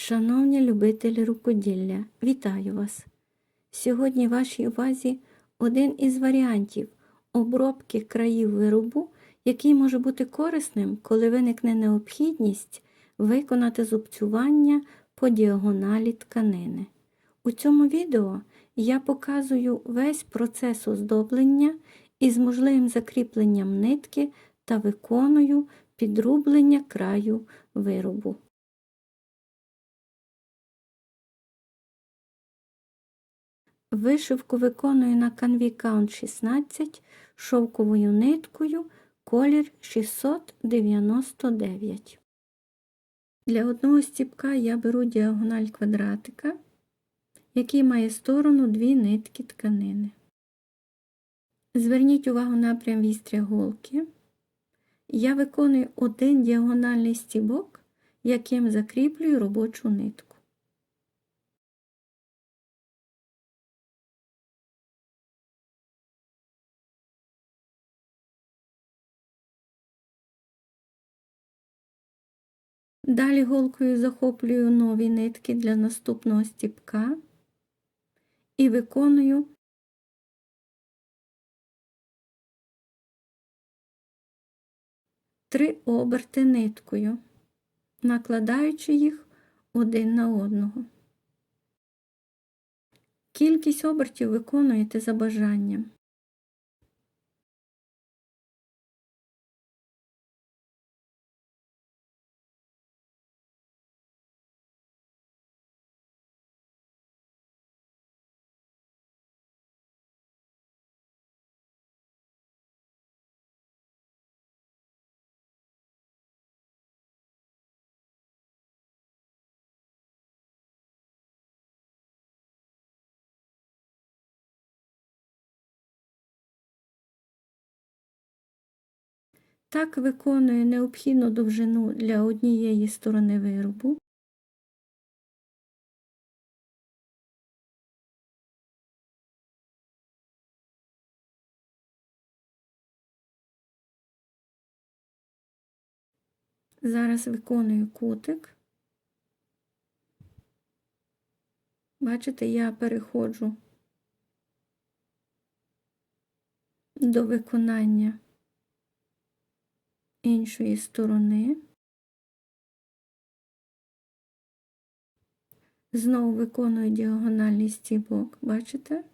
Шановні любителі рукоділля, вітаю вас! Сьогодні вашій увазі один із варіантів обробки країв виробу, який може бути корисним, коли виникне необхідність виконати зубцювання по діагоналі тканини. У цьому відео я показую весь процес оздоблення із можливим закріпленням нитки та виконую підрублення краю виробу. Вишивку виконую на канві Count 16 шовковою ниткою колір 699. Для одного стіпка я беру діагональ квадратика, який має сторону дві нитки тканини. Зверніть увагу напрям вістря голки. Я виконую один діагональний стібок, яким закріплюю робочу нитку. Далі голкою захоплюю нові нитки для наступного стіпка і виконую три оберти ниткою, накладаючи їх один на одного. Кількість обертів виконуєте за бажанням. Так виконує необхідну довжину для однієї сторони виробу. Зараз виконую кутик. Бачите, я переходжу до виконання іншої сторони. Знову виконую діагональний стібок, бачите?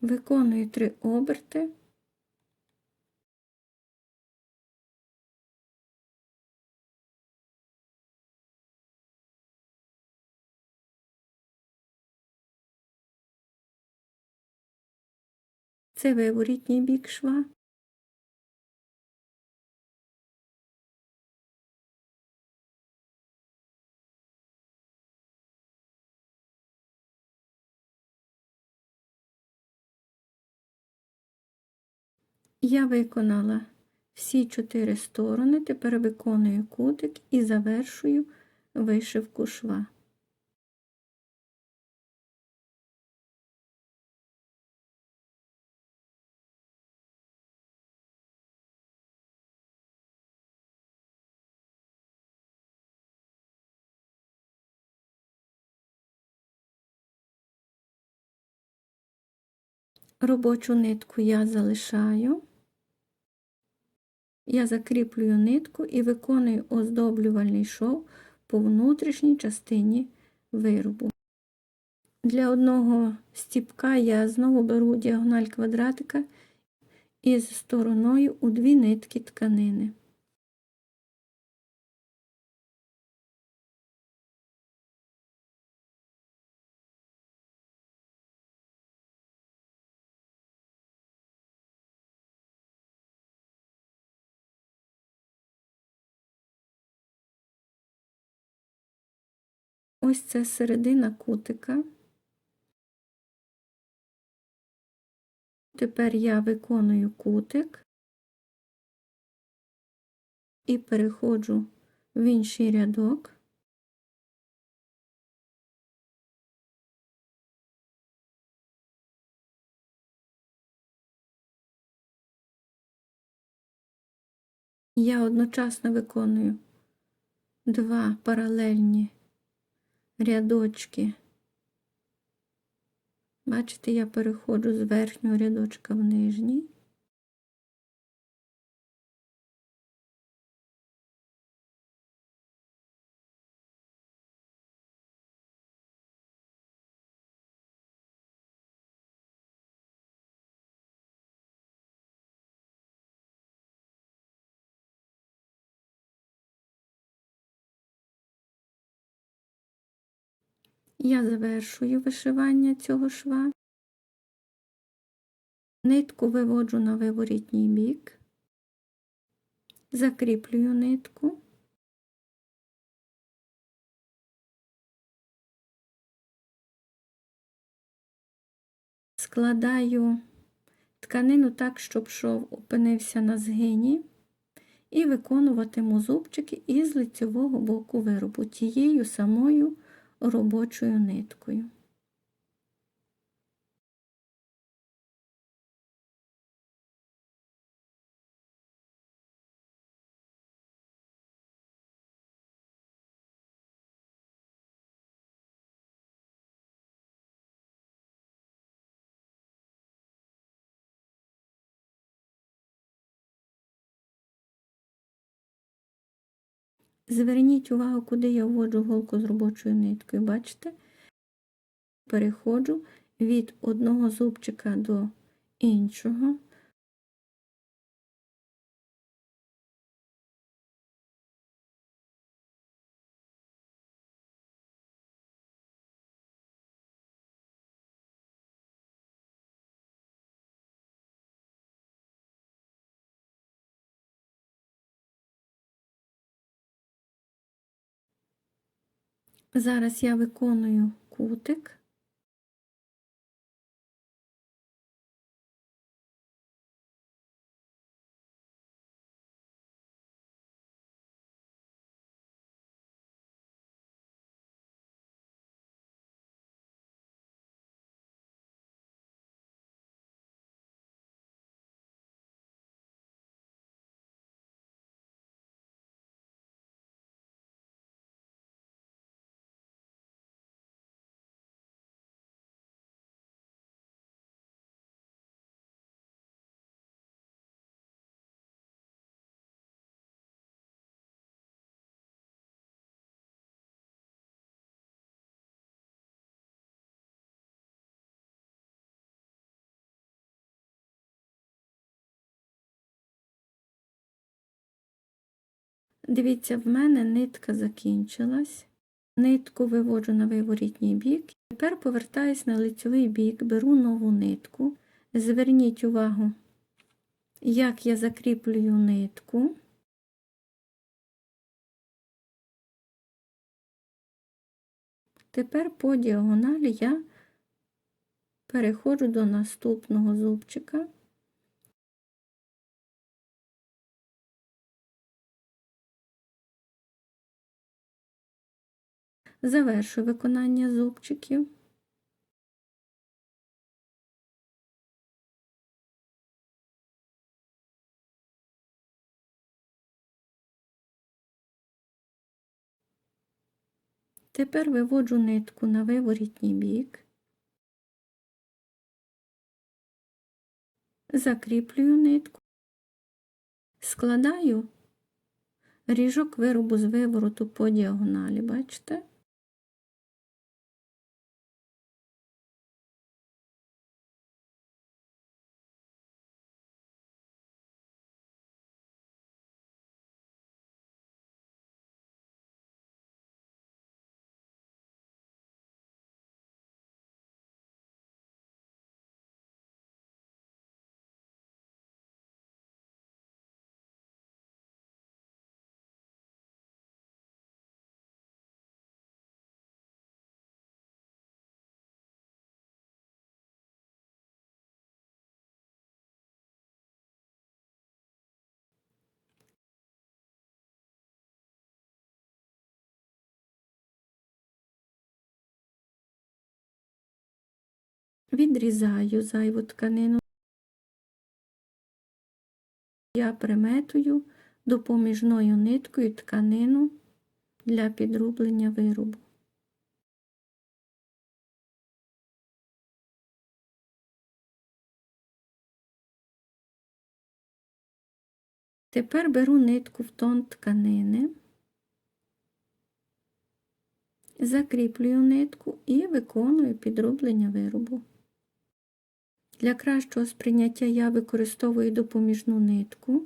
Виконую три оберти. Це виворітній бік шва. Я виконала всі чотири сторони, тепер виконую кутик і завершую вишивку шва. Робочу нитку я залишаю, я закріплюю нитку і виконую оздоблювальний шов по внутрішній частині виробу. Для одного стіпка я знову беру діагональ квадратика із стороною у дві нитки тканини. Ось це середина кутика. Тепер я виконую кутик і переходжу в інший рядок. Я одночасно виконую два паралельні рядочки. Бачите, я переходжу з верхнього рядочка в нижній. Я завершую вишивання цього шва. Нитку виводжу на виворітній бік, закріплюю нитку. Складаю тканину так, щоб шов опинився на згині, і виконуватиму зубчики із лицевого боку виробу тією самою робочою ниткою. Зверніть увагу, куди я вводжу голку з робочою ниткою. Бачите? Переходжу від одного зубчика до іншого. Зараз я виконую кутик. Дивіться, в мене нитка закінчилась. Нитку виводжу на виворітній бік. Тепер повертаюсь на лицевий бік, беру нову нитку. Зверніть увагу, як я закріплюю нитку. Тепер по діагоналі я переходжу до наступного зубчика. Завершую виконання зубчиків. Тепер виводжу нитку на виворітній бік, закріплюю нитку, складаю ріжок виробу з вивороту по діагоналі, бачите? Відрізаю зайву тканину. Я приметую допоміжною ниткою тканину для підрублення виробу. Тепер беру нитку в тон тканини, закріплюю нитку і виконую підроблення виробу. Для кращого сприйняття я використовую допоміжну нитку.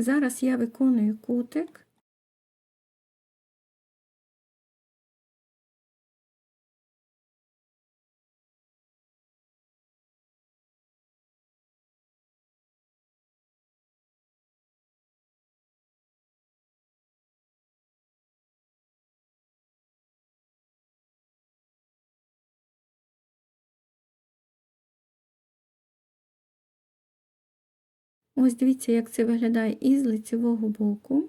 Зараз я виконую кутик. Ось дивіться, як це виглядає із лицевого боку.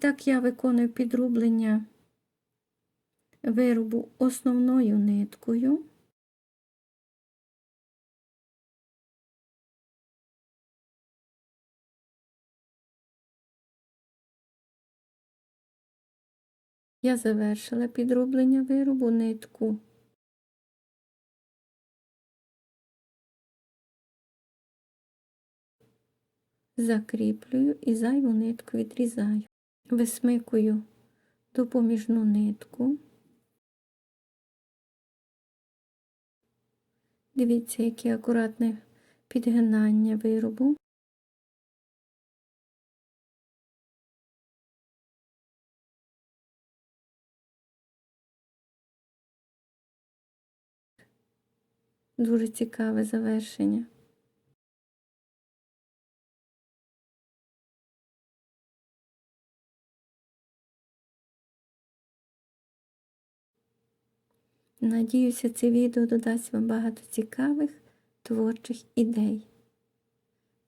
Так я виконую підрублення виробу основною ниткою. Я завершила підроблення виробу нитку. Закріплюю і зайву нитку відрізаю. Висмикую допоміжну нитку. Дивіться, яке акуратне підгинання виробу. Дуже цікаве завершення. Надіюся, це відео додасть вам багато цікавих творчих ідей.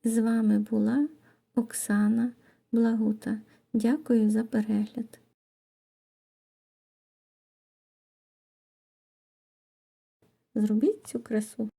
З вами була Оксана Благута. Дякую за перегляд. Зробіть цю красу.